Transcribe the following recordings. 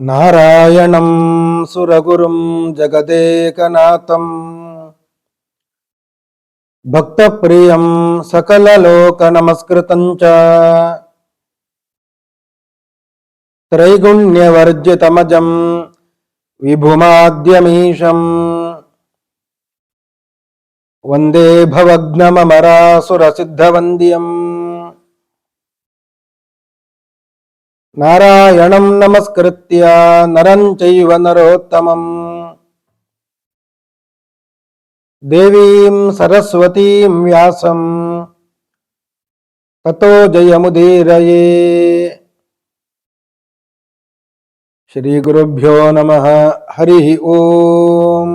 నారాయణం సురగురుం జగదేకనాథం. భక్తప్రియం సకలలోకనమస్కృతం చ. త్రైగుణ్యవర్జితమజం విభుమాద్యమీశం. వందే భవగ్నమరాసురసిద్ధవంద్యం నారాయణం నమస్కృత్య నరం చైవ నరోత్తమం దేవీం సరస్వతీం వ్యాసం తతో జయముదీరయే శ్రీ గురుభ్యో నమ హరి ఓం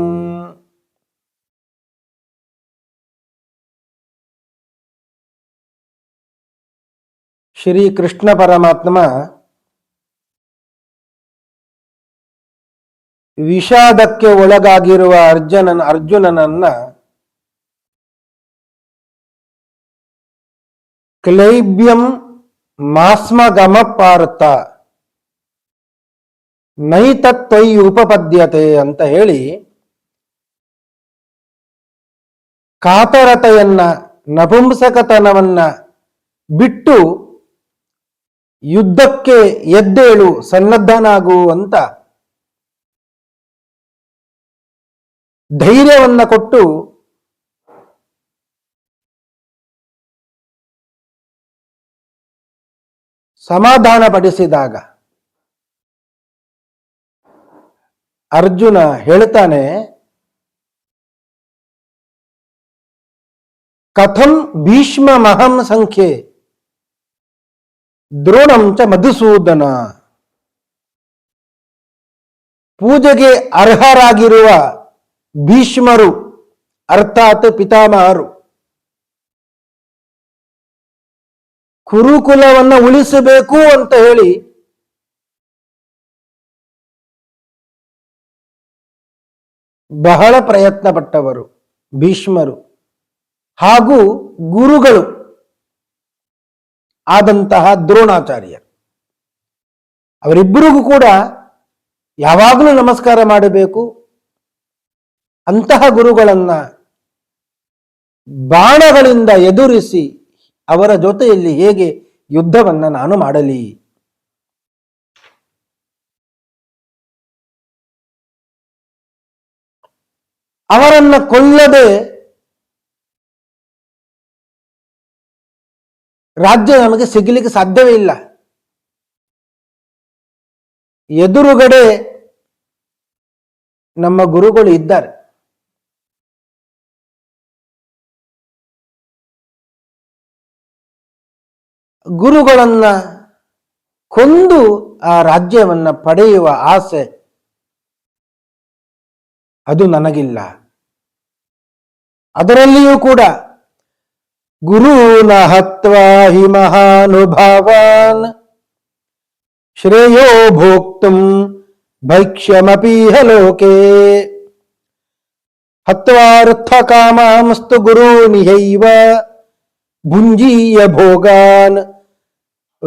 శ్రీ పరమాత్మ ವಿಷಾದಕ್ಕೆ ಒಳಗಾಗಿರುವ ಅರ್ಜುನನ, ಅರ್ಜುನನನ್ನ ಕ್ಲೈಬ್ಯಂ ಮಾಸ್ಮಗಮ ಪಾರ್ಥ. ನೈತತ್ವೈ ಉಪಪದ್ಯತೆ ಅಂತ ಹೇಳಿ ಕಾತರತೆಯನ್ನ, ನಪುಂಸಕತನವನ್ನ ಬಿಟ್ಟು ಯುದ್ಧಕ್ಕೆ ಎದ್ದೇಳು, ಸನ್ನದ್ಧನಾಗು ಅಂತ ಧೈರ್ಯವನ್ನ ಕೊಟ್ಟು ಸಮಾಧಾನ ಪಡಿಸಿದಾಗ ಅರ್ಜುನ ಹೇಳ್ತಾನೆ, ಕಥಂ ಭೀಷ್ಮ ಮಹಂ ಸಂಖ್ಯೆ, ದ್ರೋಣಂ ಚ ಮಧುಸೂದನ, ಪೂಜೆಗೆ ಅರ್ಹರಾಗಿರುವ ಭೀಷ್ಮರು, ಅರ್ಥಾತ್ ಪಿತಾಮಹರು, ಕುರುಕುಲವನ್ನ ಉಳಿಸಬೇಕು ಅಂತ ಹೇಳಿ ಬಹಳ ಪ್ರಯತ್ನ ಪಟ್ಟವರು ಭೀಷ್ಮರು ಹಾಗೂ ಗುರುಗಳು ಆದಂತಹ ದ್ರೋಣಾಚಾರ್ಯ ಅವರಿಬ್ಬರಿಗೂ ಕೂಡ ಯಾವಾಗಲೂ ನಮಸ್ಕಾರ ಮಾಡಬೇಕು. ಅಂತಹ ಗುರುಗಳನ್ನ ಬಾಣಗಳಿಂದ ಎದುರಿಸಿ ಅವರ ಜೊತೆಯಲ್ಲಿ ಹೇಗೆ ಯುದ್ಧವನ್ನ ನಾನು ಮಾಡಲಿ? ಅವರನ್ನ ಕೊಲ್ಲದೆ ರಾಜ್ಯ ನಮಗೆ ಸಿಗಲಿಕ್ಕೆ ಸಾಧ್ಯವೇ ಇಲ್ಲ. ಎದುರುಗಡೆ ನಮ್ಮ ಗುರುಗಳು ಇದ್ದಾರೆ. ಗುರುಗಳನ್ನ ಕೊಂದು ಆ ರಾಜ್ಯವನ್ನ ಪಡೆಯುವ ಆಸೆ ಅದು ನನಗಿಲ್ಲ. ಅದರಲ್ಲಿಯೂ ಕೂಡ ಗುರೂನ ಹತ್ವಾ ಹಿ ಮಹಾನುಭಾವಾನ್ ಶ್ರೇಯೋ ಭೋಕ್ತುಂ ಭೈಕ್ಷ್ಯಮಪೀಹ ಲೋಕೆ. ಹತ್ವಾರ್ಥ ಕಾಮಾಂಸ್ತು ಗುರೂನಿಹೈವ ಭುಂಜೀಯ ಭೋಗಾನ್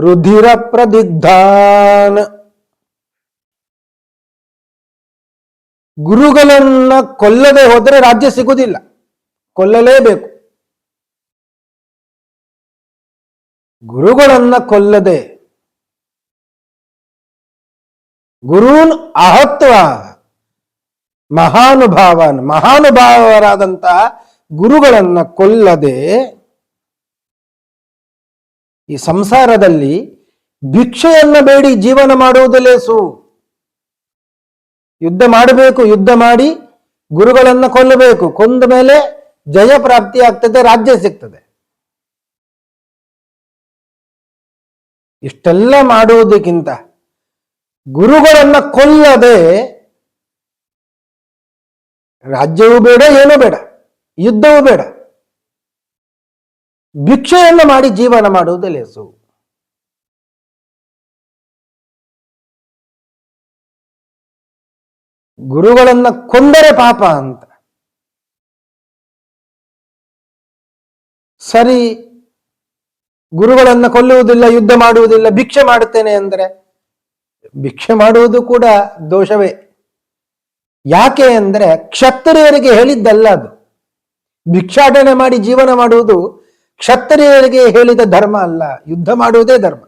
ರುಧಿರ ಪ್ರದಿಗ್ಧಾನ. ಗುರುಗಳನ್ನ ಕೊಲ್ಲದೆ ಹೋದರೆ ರಾಜ್ಯ ಸಿಗುವುದಿಲ್ಲ. ಕೊಲ್ಲಲೇಬೇಕು. ಗುರುಗಳನ್ನ ಕೊಲ್ಲದೆ ಗುರುನ್ ಅಹತ್ವ, ಮಹಾನುಭಾವನ್, ಮಹಾನುಭಾವರಾದಂತಹ ಗುರುಗಳನ್ನ ಕೊಲ್ಲದೆ ಈ ಸಂಸಾರದಲ್ಲಿ ಭಿಕ್ಷೆಯನ್ನ ಬೇಡಿ ಜೀವನ ಮಾಡುವುದು ಲೇಸು ಯುದ್ಧ ಮಾಡಬೇಕು, ಯುದ್ಧ ಮಾಡಿ ಗುರುಗಳನ್ನ ಕೊಲ್ಲಬೇಕು. ಕೊಂದ ಮೇಲೆ ಜಯ ಪ್ರಾಪ್ತಿ ಆಗ್ತದೆ, ರಾಜ್ಯ ಸಿಗ್ತದೆ. ಇಷ್ಟೆಲ್ಲ ಮಾಡುವುದಕ್ಕಿಂತ ಗುರುಗಳನ್ನ ಕೊಲ್ಲದೆ ರಾಜ್ಯವೂ ಬೇಡ, ಏನೂ ಬೇಡ, ಯುದ್ಧವೂ ಬೇಡ. ಭಿಕ್ಷೆಯನ್ನು ಮಾಡಿ ಜೀವನ ಮಾಡುವುದು ಲೇಸು ಗುರುಗಳನ್ನ ಕೊಂದರೆ ಪಾಪ ಅಂತ. ಸರಿ, ಗುರುಗಳನ್ನ ಕೊಲ್ಲುವುದಿಲ್ಲ, ಯುದ್ಧ ಮಾಡುವುದಿಲ್ಲ, ಭಿಕ್ಷೆ ಮಾಡುತ್ತೇನೆ ಅಂದರೆ ಭಿಕ್ಷೆ ಮಾಡುವುದು ಕೂಡ ದೋಷವೇ. ಯಾಕೆ ಅಂದರೆ ಕ್ಷತ್ರಿಯರಿಗೆ ಹೇಳಿದ್ದಲ್ಲ ಅದು. ಭಿಕ್ಷಾಟನೆ ಮಾಡಿ ಜೀವನ ಮಾಡುವುದು ಕ್ಷತ್ರಿಯರಿಗೆ ಹೇಳಿದ ಧರ್ಮ ಅಲ್ಲ, ಯುದ್ಧ ಮಾಡುವುದೇ ಧರ್ಮ.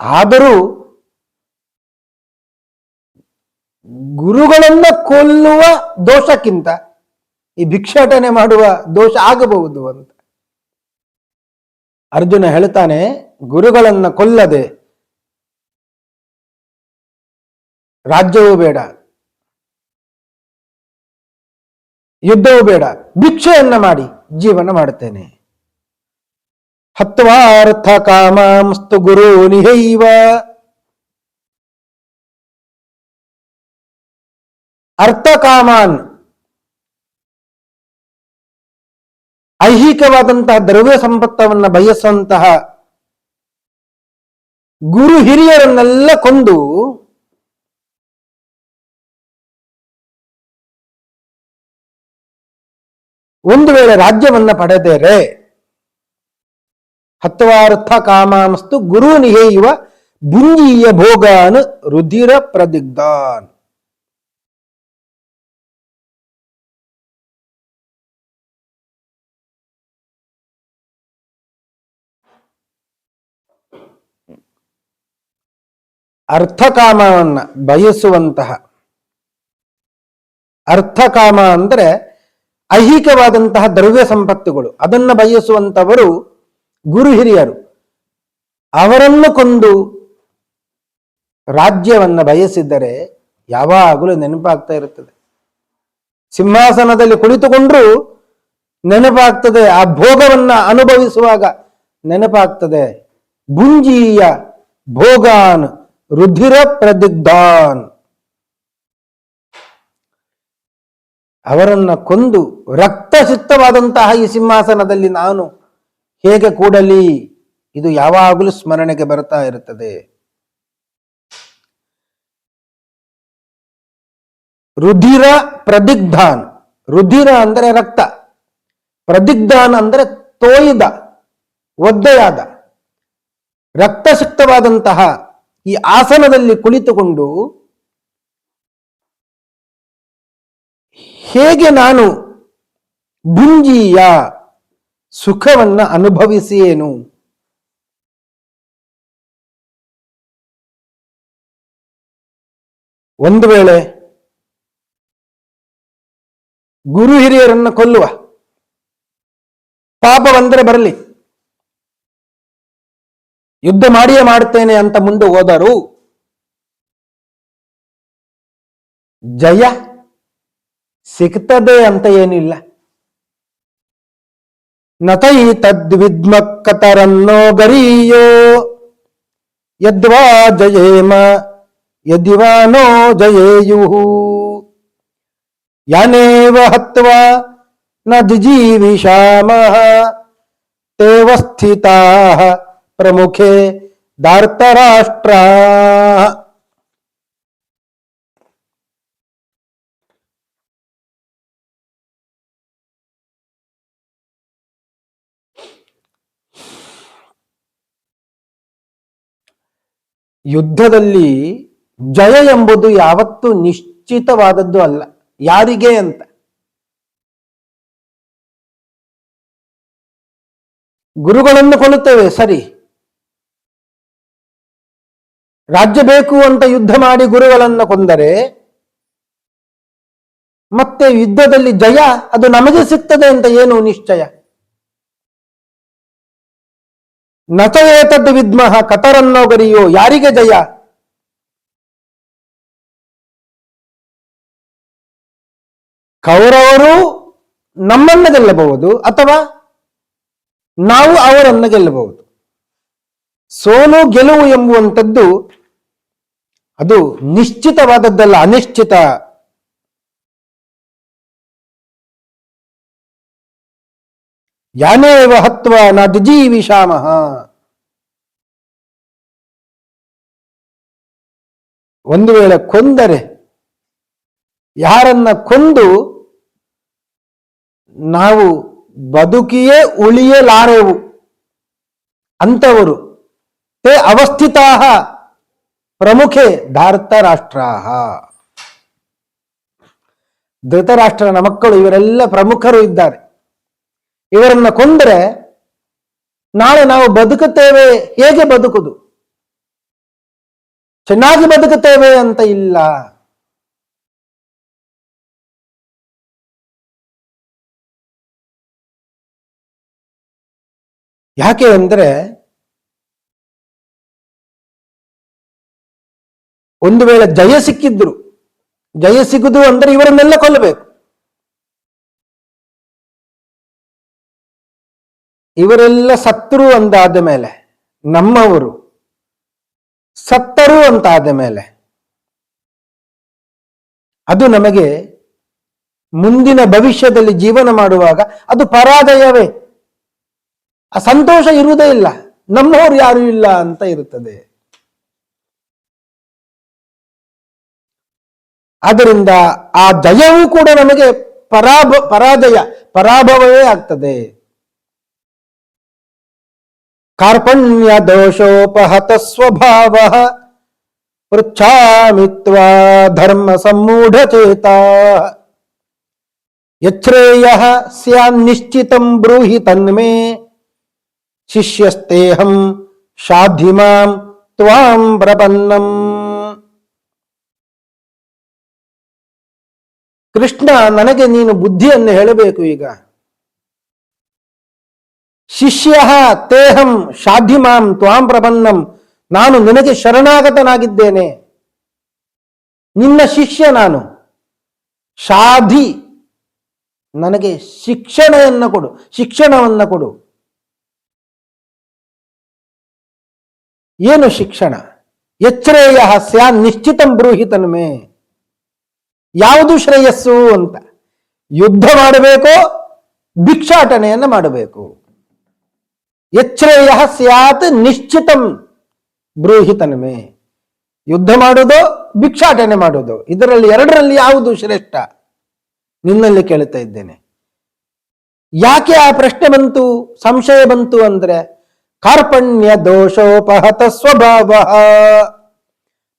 ಆದರೂ ಗುರುಗಳನ್ನ ಕೊಲ್ಲುವ ದೋಷಕ್ಕಿಂತ ಈ ಭಿಕ್ಷಾಟನೆ ಮಾಡುವ ದೋಷ ಆಗಬಹುದು ಅಂತ. ಅರ್ಜುನ ಹೇಳ್ತಾನೆ, ಗುರುಗಳನ್ನ ಕೊಲ್ಲದೆ ರಾಜ್ಯವೂ ಬೇಡ, ಯುದ್ಧವೂ ಬೇಡ, ಭಿಕ್ಷೆಯನ್ನ ಮಾಡಿ. ಜೀವನ ಮಾಡುತ್ತೇನೆ. ಹತ್ವಾರ್ಥ ಕಾಮಾಂಸ್ತು ಗುರು ನಿಹೈವ. ಅರ್ಥಕಾಮಾನ್ ಐಹಿಕವಾದಂತಹ ದ್ರವ್ಯ ಸಂಪತ್ತವನ್ನು ಬಯಸುವಂತಹ ಗುರು ಹಿರಿಯರನ್ನೆಲ್ಲ ಕೊಂದು ಒಂದು ವೇಳೆ ರಾಜ್ಯವನ್ನ ಪಡೆದರೆ ಹತ್ವಾರ್ಥ ಕಾಮಾಂಸ್ತು ಗುರು ನಿಹೇಯುವ ಬುಂಜೀಯ ಭೋಗಾನ್ ರುಧಿರ ಪ್ರದಿಗ್ಧಾನ್. ಅರ್ಥಕಾಮವನ್ನ ಬಯಸುವಂತಹ ಅರ್ಥಕಾಮ ಅಂದ್ರೆ ಐಹಿಕವಾದಂತಹ ದ್ರವ್ಯ ಸಂಪತ್ತುಗಳು, ಅದನ್ನ ಬಯಸುವಂತವರು ಗುರು ಹಿರಿಯರು. ಅವರನ್ನು ಕೊಂದು ರಾಜ್ಯವನ್ನ ಬಯಸಿದ್ದರೆ ಯಾವಾಗಲೂ ನೆನಪಾಗ್ತಾ ಇರುತ್ತದೆ. ಸಿಂಹಾಸನದಲ್ಲಿ ಕುಳಿತುಕೊಂಡ್ರೂ ನೆನಪಾಗ್ತದೆ, ಆ ಭೋಗವನ್ನ ಅನುಭವಿಸುವಾಗ ನೆನಪಾಗ್ತದೆ. ಭುಂಜೀಯ ಭೋಗಾನ್ ರುಧಿರ ಪ್ರದಿಗ್ಧಾನ್ ಅವರನ್ನ ಕೊಂದು ರಕ್ತಸಿಕ್ತವಾದಂತಹ ಈ ಸಿಂಹಾಸನದಲ್ಲಿ ನಾನು ಹೇಗೆ ಕೂಡಲಿ ಇದು ಯಾವಾಗಲೂ ಸ್ಮರಣೆಗೆ ಬರ್ತಾ ಇರುತ್ತದೆ? ರುಧಿರ ಪ್ರದಿಗ್ಧಾನ್. ರುಧಿರ ಅಂದರೆ ರಕ್ತ. ಪ್ರದಿಗ್ಧಾನ್ ಅಂದರೆ ತೋಯಿದ, ಒದ್ದೆಯಾದ. ರಕ್ತಸಿಕ್ತವಾದಂತಹ ಈ ಆಸನದಲ್ಲಿ ಕುಳಿತುಕೊಂಡು ಹೇಗೆ ನಾನು ಭುಂಜಿಯ ಸುಖವನ್ನ ಅನುಭವಿಸಿಯೇನು? ಒಂದು ವೇಳೆ ಗುರು ಹಿರಿಯರನ್ನು ಕೊಲ್ಲುವ ಪಾಪ ಬಂದರೆ ಬರಲಿ, ಯುದ್ಧ ಮಾಡಿಯೇ ಮಾಡುತ್ತೇನೆ ಅಂತ ಮುಂದೆ ಹೋದರು ಜಯ ಸಿಗ್ತದೆ ಅಂತ ಏನಿಲ್ಲ. ನತೈ ತದ್ವಿದ್ಮಕ್ಕತರನ್ನೋ ಗರೀಯೋ, ಯದ್ವಾ ಜಯೇಮ ಯದಿವಾನೋ ಜಯೇಯುಹು. ಜಯೇಯು ಯಾನೇವ ಹತ್ವಾ, ನ ಜಿಜೀವಿಷಾಮಃ ತೇವ ಸ್ಥಿತಾಃ ಪ್ರಮುಖೆ ಧಾರ್ತರಾಷ್ಟ್ರ ಯುದ್ಧದಲ್ಲಿ ಜಯ ಎಂಬುದು ಯಾವತ್ತೂ ನಿಶ್ಚಿತವಾದದ್ದು ಅಲ್ಲ. ಯಾರಿಗೆ ಅಂತ? ಗುರುಗಳನ್ನು ಕೊಲ್ಲುತ್ತೇವೆ, ಸರಿ. ರಾಜ್ಯ ಬೇಕು ಅಂತ ಯುದ್ಧ ಮಾಡಿ ಗುರುಗಳನ್ನು ಕೊಂದರೆ ಮತ್ತೆ ಯುದ್ಧದಲ್ಲಿ ಜಯ, ಅದು ನಮಗೆ ಸಿಗ್ತದೆ ಅಂತ ಏನು ನಿಶ್ಚಯ? ನಚಯೇತದ್ ವಿದ್ಮಃ ಕತರನ್ನೋ ಗರಿಯೋ ಯಾರಿಗೆ ಜಯ? ಕೌರವರು ನಮ್ಮನ್ನು ಗೆಲ್ಲಬಹುದು ಅಥವಾ ನಾವು ಅವರನ್ನು ಗೆಲ್ಲಬಹುದು. ಸೋಲು ಗೆಲುವು ಎಂಬುವಂಥದ್ದು ಅದು ನಿಶ್ಚಿತವಾದದ್ದಲ್ಲ, ಅನಿಶ್ಚಿತ ಯಾನೇವ ಹತ್ವ, ನ ಜಿಜೀವಿಷಾಮಃ ಒಂದು ವೇಳೆ ಕೊಂದರೆ, ಯಾರನ್ನ ಕೊಂದು ನಾವು ಬದುಕಿಯೇ ಉಳಿಯಲಾರೆವು ಅಂತವರು ತೇ ಅವಸ್ಥಿತಾ ಪ್ರಮುಖೆ ಧಾರ್ತರಾಷ್ಟ್ರ ಧೃತರಾಷ್ಟ್ರನ ಮಕ್ಕಳು ಇವರೆಲ್ಲ ಪ್ರಮುಖರು ಇದ್ದಾರೆ. ಇವರನ್ನ ಕೊಂದರೆ ನಾಳೆ ನಾವು ಬದುಕುತ್ತೇವೆ. ಹೇಗೆ ಬದುಕುದು? ಚೆನ್ನಾಗಿ ಬದುಕುತ್ತೇವೆ ಅಂತ ಇಲ್ಲ. ಯಾಕೆ ಅಂದರೆ ಒಂದು ವೇಳೆ ಜಯ ಸಿಕ್ಕಿದ್ರು, ಜಯ ಸಿಗುದು ಅಂದ್ರೆ ಇವರನ್ನೆಲ್ಲ ಕೊಲ್ಲಬೇಕು. ಇವರೆಲ್ಲ ಸತ್ರು ಅಂತಾದ ಮೇಲೆ, ನಮ್ಮವರು ಸತ್ತರು ಅಂತಾದ ಮೇಲೆ, ಅದು ನಮಗೆ ಮುಂದಿನ ಭವಿಷ್ಯದಲ್ಲಿ ಜೀವನ ಮಾಡುವಾಗ ಅದು ಪರಾಜಯವೇ. ಆ ಸಂತೋಷ ಇರುವುದೇ ಇಲ್ಲ, ನಮ್ಮವರು ಯಾರು ಇಲ್ಲ ಅಂತ ಇರುತ್ತದೆ. ಆದ್ದರಿಂದ ಆ ಜಯವೂ ಕೂಡ ನಮಗೆ ಪರಾಭ, ಪರಾಜಯ, ಪರಾಭವವೇ ಆಗ್ತದೆ. ಕಾರ್ಪಣ್ಯ ದೋಷೋಪಹತ ಸ್ವಭಾವ ಪೃಚ್ಛಾಮಿತ್ವಾ ಧರ್ಮ ಸಮ್ಮೂಢಚೇತ ಯಚ್ಛ್ರೇಯ ಸ್ಯಾನ್ನಿಶ್ಚಿತಂ ಬ್ರೂಹಿ ತನ್ಮೇ ಶಿಷ್ಯಸ್ತೇಹಂ ಶಾಧಿಮಾಂ ತ್ವಾಂ ಪ್ರಪನ್ನಂ ಕೃಷ್ಣ ನನಗೆ ನೀನು ಬುದ್ಧಿಯನ್ನು ಹೇಳಬೇಕು ಈಗ. ಶಿಷ್ಯ ತೇಹಂ ಶಾಧಿಮಾಂ ತ್ವಾಂ ಪ್ರಪನ್ನಂ ನಾನು ನಿನಗೆ ಶರಣಾಗತನಾಗಿದ್ದೇನೆ. ನಿನ್ನ ಶಿಷ್ಯ ನಾನು. ಶಾಧಿ ನನಗೆ ಶಿಕ್ಷಣವನ್ನು ಕೊಡು ಶಿಕ್ಷಣವನ್ನು ಕೊಡು. ಏನು ಶಿಕ್ಷಣ? ಎಚ್ಚರೇಯ ಸ್ಯಾನ್ ನಿಶ್ಚಿತಂ ಬ್ರೂಹಿತನ್ಮೇ. ಯಾವುದು ಶ್ರೇಯಸ್ಸು ಅಂತ. ಯುದ್ಧ ಮಾಡಬೇಕೋ, ಭಿಕ್ಷಾಟನೆಯನ್ನು ಮಾಡಬೇಕು. ಎಚ್ಚರೇಯ ಸ್ಯಾತ್ ನಿಶ್ಚಿತಂ ಬ್ರೂಹಿತನಮೆ. ಯುದ್ಧ ಮಾಡುವುದೋ ಭಿಕ್ಷಾಟನೆ ಮಾಡುವುದು ಇದರಲ್ಲಿ ಎರಡರಲ್ಲಿ ಯಾವುದು ಶ್ರೇಷ್ಠ? ನಿನ್ನಲ್ಲಿ ಕೇಳ್ತಾ ಇದ್ದೇನೆ. ಯಾಕೆ ಆ ಪ್ರಶ್ನೆ ಬಂತು? ಸಂಶಯ ಬಂತು ಅಂದ್ರೆ, ಕಾರ್ಪಣ್ಯ ದೋಷೋಪಹತ ಸ್ವಭಾವ.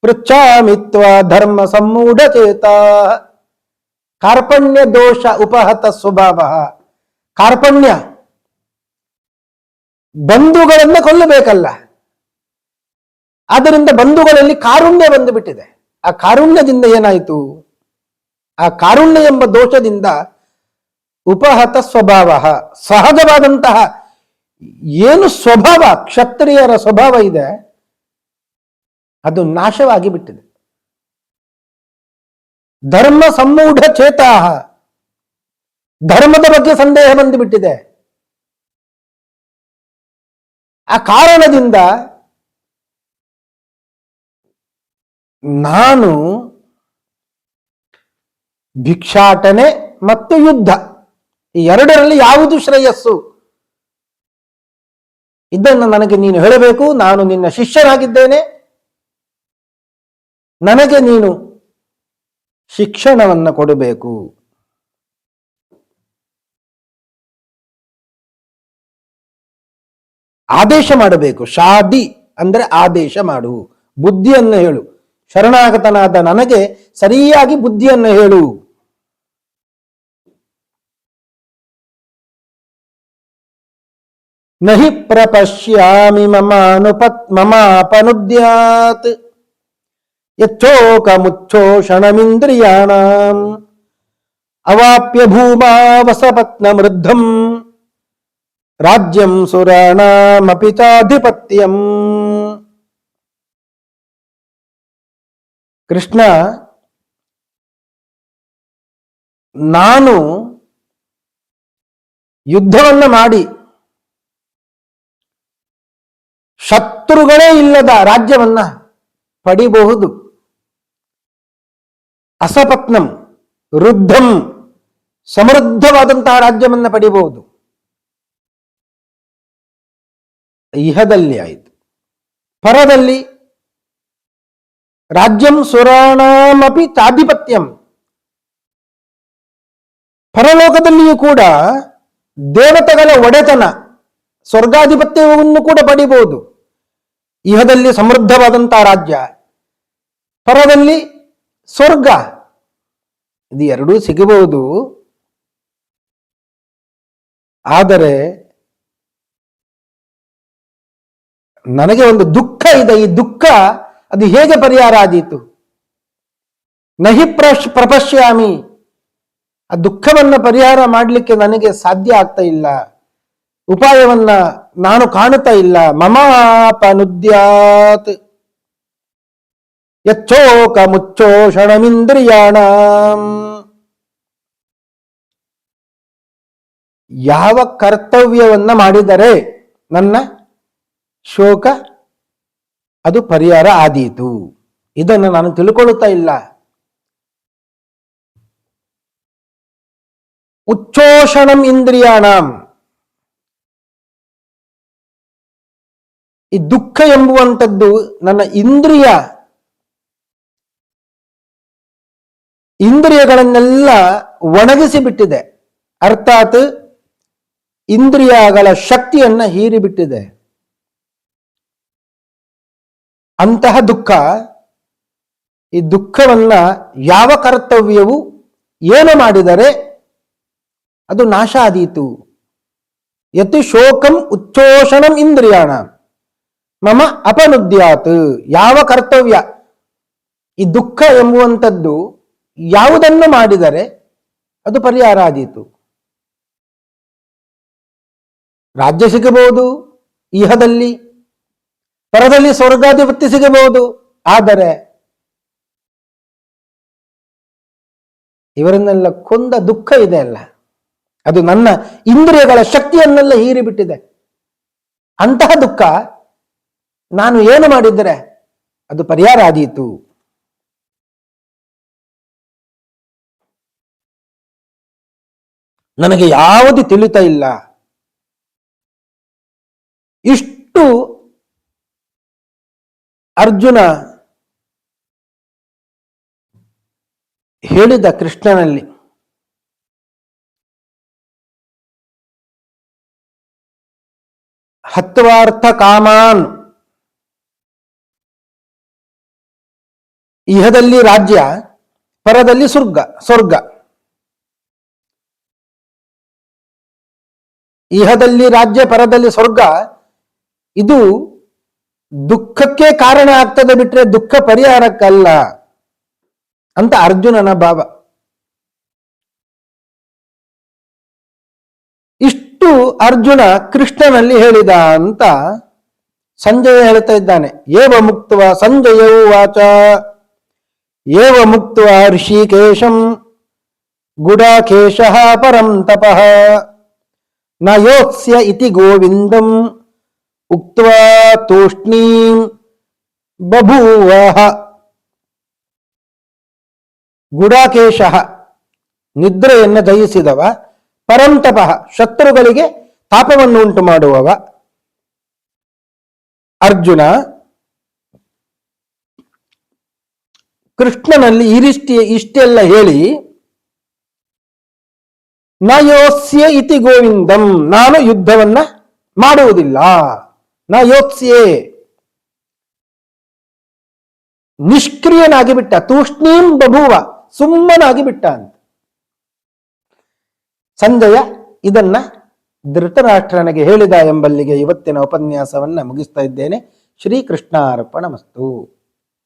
ಪೃಚ್ಛಾಮಿತ್ವ ಧರ್ಮ ಸಮ್ಮೂಢಚೇತ ಕಾರ್ಪಣ್ಯ ದೋಷ ಉಪಹತ ಸ್ವಭಾವ. ಕಾರ್ಪಣ್ಯ ಬಂಧುಗಳನ್ನ ಕೊಲ್ಲಬೇಕಲ್ಲ. ಆದ್ದರಿಂದ ಬಂಧುಗಳಲ್ಲಿ ಕಾರುಣ್ಯ ಬಂದು ಬಿಟ್ಟಿದೆ ಆ ಕಾರುಣ್ಯದಿಂದ ಏನಾಯಿತು? ಆ ಕಾರುಣ್ಯ ಎಂಬ ದೋಷದಿಂದ ಉಪಹತ ಸ್ವಭಾವ, ಸಹಜವಾದಂತಹ ಏನು ಸ್ವಭಾವ, ಕ್ಷತ್ರಿಯರ ಸ್ವಭಾವ ಇದೆ, ಅದು ನಾಶವಾಗಿ ಬಿಟ್ಟಿದೆ ಧರ್ಮ ಸಮ್ಮೂಢ ಚೇತಾಹ ಧರ್ಮದ ಬಗ್ಗೆ ಸಂದೇಹ ಬಂದು ಬಿಟ್ಟಿದೆ ಆ ಕಾರಣದಿಂದ ನಾನು ಭಿಕ್ಷಾಟನೆ ಮತ್ತು ಯುದ್ಧ, ಈ ಎರಡರಲ್ಲಿ ಯಾವುದು ಶ್ರೇಯಸ್ಸು? ಇದನ್ನು ನನಗೆ ನೀನು ಹೇಳಬೇಕು, ನಾನು ನಿನ್ನ ಶಿಷ್ಯನಾಗಿದ್ದೇನೆ. ನನಗೆ ನೀನು ಶಿಕ್ಷಣವನ್ನು ಕೊಡಬೇಕು. ಆದೇಶ ಮಾಡಬೇಕು. ಶಾದಿ ಅಂದ್ರೆ ಆದೇಶ ಮಾಡು. ಬುದ್ಧಿಯನ್ನು ಹೇಳು. ಶರಣಾಗತನಾದ ನನಗೆ ಸರಿಯಾಗಿ ಬುದ್ಧಿಯನ್ನು ಹೇಳು. ನಹಿ ಪ್ರಪಶ್ಯಾಮಿ ಮಮಾನುಪತ್ ಮಮಾಪನುದ್ಯಾತ್ ಯಚ್ಚೋಕಮುಚ್ಛೋಷಣಮಿಂದ್ರಿಯಾಣಾಂ ಅವಾಪ್ಯ ಭೂಮಾ ವಸಪತ್ನಮೃದ್ಧಂ ರಾಜ್ಯಂ ಸುರಾಣಾಮಪಿ ಚಾಧಿಪತ್ಯಂ ಕೃಷ್ಣ ನಾನು ಯುದ್ಧವನ್ನ ಮಾಡಿ, ಶತ್ರುಗಳೇ ಇಲ್ಲದ ರಾಜ್ಯವನ್ನ ಪಡಿಬಹುದು. ಅಸಪತ್ನಂ, ವೃದ್ಧಂ, ಸಮೃದ್ಧವಾದಂತಹ ರಾಜ್ಯವನ್ನ ಪಡಿಬಹುದು. ಇಹದಲ್ಲಿ ಆಯಿತು. ಪರದಲ್ಲಿ ರಾಜ್ಯಂ ಸುರಾಣಾಮಪಿ ತಾಧಿಪತ್ಯಂ. ಪರಲೋಕದಲ್ಲಿಯೂ ಕೂಡ ದೇವತೆಗಳ ಒಡೆತನ, ಸ್ವರ್ಗಾಧಿಪತ್ಯವನ್ನು ಕೂಡ ಪಡಿಬಹುದು ಇಹದಲ್ಲಿ ಸಮೃದ್ಧವಾದಂತಹ ರಾಜ್ಯ. ಪರದಲ್ಲಿ ಸ್ವರ್ಗ. ಇದು ಎರಡೂ ಸಿಗಬಹುದು. ಆದರೆ ನನಗೆ ಒಂದು ದುಃಖ ಇದೆ, ಈ ದುಃಖ ಅದು ಹೇಗೆ ಪರಿಹಾರ ಆದೀತು? ನಹಿ ಪ್ರಶ್, ಪ್ರಪಶ್ಯಾಮಿ. ಆ ದುಃಖವನ್ನ ಪರಿಹಾರ ಮಾಡಲಿಕ್ಕೆ ನನಗೆ ಸಾಧ್ಯ ಆಗ್ತಾ ಇಲ್ಲ. ಉಪಾಯವನ್ನ ನಾನು ಕಾಣುತ್ತಾ ಇಲ್ಲ. ಮಮಾಪನುದ್ಯಾತ್. ಯಚ್ಚೋಕ ಮುಚ್ಚೋಷಣಮಿಂದ್ರಿಯಾಣ. ಯಾವ ಕರ್ತವ್ಯವನ್ನ ಮಾಡಿದರೆ ನನ್ನ ಶೋಕ, ಅದು ಪರಿಹಾರ ಆದೀತು. ಇದನ್ನು ನಾನು ತಿಳ್ಕೊಳ್ಳುತ್ತಾ ಇಲ್ಲ. ಉಚ್ಚೋಷಣಂ ಇಂದ್ರಿಯಾಣ. ಈ ದುಃಖ ಎಂಬುವಂಥದ್ದು ನನ್ನ ಇಂದ್ರಿಯ. ಇಂದ್ರಿಯಗಳನ್ನೆಲ್ಲ ಒಣಗಿಸಿ ಬಿಟ್ಟಿದೆ ಅರ್ಥಾತ್ ಇಂದ್ರಿಯಗಳ ಶಕ್ತಿಯನ್ನ ಹೀರಿಬಿಟ್ಟಿದೆ. ಅಂತಹ ದುಃಖ, ಈ ದುಃಖವನ್ನ ಯಾವ ಕರ್ತವ್ಯವು ಏನು ಮಾಡಿದರೆ ಅದು ನಾಶ ಆದೀತು. ಯತಿ ಶೋಕಂ ಉಚ್ಚೋಷಣಂ ಇಂದ್ರಿಯಾಣ. ಮಮ ಅಪನುದ್ಯಾತ್. ಯಾವ ಕರ್ತವ್ಯ? ಈ ದುಃಖ ಎಂಬುವಂಥದ್ದು ಯಾವುದನ್ನು ಮಾಡಿದರೆ ಅದು ಪರಿಹಾರ ಆದೀತು. ರಾಜ್ಯ ಸಿಗಬಹುದು, ಇಹದಲ್ಲಿ ಪರದಲ್ಲಿ ಸ್ವರ್ಗಾಧಿಪತ್ಯ ಸಿಗಬಹುದು. ಆದರೆ ಇವರನ್ನೆಲ್ಲ ಕೊಂದ ದುಃಖ ಇದೆ ಅಲ್ಲ. ಅದು ನನ್ನ ಇಂದ್ರಿಯಗಳ ಶಕ್ತಿಯನ್ನೆಲ್ಲ ಹೀರಿಬಿಟ್ಟಿದೆ. ಅಂತಹ ದುಃಖ ನಾನು ಏನು ಮಾಡಿದರೆ ಅದು ಪರಿಹಾರ ಆದೀತು. ನನಗೆ ಯಾವುದು ತಿಳಿತ ಇಲ್ಲ. ಇಷ್ಟು ಅರ್ಜುನ ಹೇಳಿದ ಕೃಷ್ಣನಲ್ಲಿ, ಹತ್ವಾರ್ಥ ಕಾಮಾನ್, ಇಹದಲ್ಲಿ ರಾಜ್ಯ, ಪರದಲ್ಲಿ ಸ್ವರ್ಗ ಸ್ವರ್ಗ. ಇಹದಲ್ಲಿ ರಾಜ್ಯ, ಪರದಲ್ಲಿ ಸ್ವರ್ಗ, ಇದು ದುಃಖಕ್ಕೆ ಕಾರಣ ಆಗ್ತದೆ ಬಿಟ್ರೆ ದುಃಖ ಪರಿಹಾರಕ್ಕಲ್ಲ ಅಂತ ಅರ್ಜುನನ ಭಾವ. ಇಷ್ಟು ಅರ್ಜುನ ಕೃಷ್ಣನಲ್ಲಿ ಹೇಳಿದ ಅಂತ ಸಂಜಯ ಹೇಳ್ತಾ ಇದ್ದಾನೆ. ಏವ ಮುಕ್ತವ ಸಂಜಯವು ವಾಚ ಏವ ಮುಕ್ತವ ಋಷಿಕೇಶಂ ಗುಡಾಕೇಶ ಪರಂ ತಪಃ. ನಯೋತ್ಸ್ಯ ಇತಿ ಗೋವಿಂದಂ. ಉಕ್ತ್ವಾ ತೂಷ್ಣೀಂ ಬಭೂವಃ ಗುಡಾಕೇಶ ನಿದ್ರೆಯನ್ನು ದಯಿಸಿದವ ಪರಂತಪಃ ಶತ್ರುಗಳಿಗೆ ತಾಪವನ್ನು ಉಂಟು ಮಾಡುವವ ಅರ್ಜುನ, ಕೃಷ್ಣನಲ್ಲಿ ಇರಿಷ್ಟಿ, ಇಷ್ಟೆಲ್ಲ ಹೇಳಿ, ನಯೋಸ್ಯ ಇತಿ ಗೋವಿಂದಂ, ನಾನು ಯುದ್ಧವನ್ನ ಮಾಡುವುದಿಲ್ಲ. ನ ಯೋಪ್ಸಿಯೇ ನಿಷ್ಕ್ರಿಯನಾಗಿ ಬಿಟ್ಟ ತೂಷ್ಣೀಂ ಬಭೂವ ಸುಮ್ಮನಾಗಿ ಬಿಟ್ಟ ಅಂತ ಸಂಜಯ ಇದನ್ನ ಧೃತರಾಷ್ಟ್ರನಿಗೆ ಹೇಳಿದ ಎಂಬಲ್ಲಿಗೆ ಇವತ್ತಿನ ಉಪನ್ಯಾಸವನ್ನ ಮುಗಿಸ್ತಾ ಇದ್ದೇನೆ. ಶ್ರೀಕೃಷ್ಣಾರ್ಪಣ ಮಸ್ತು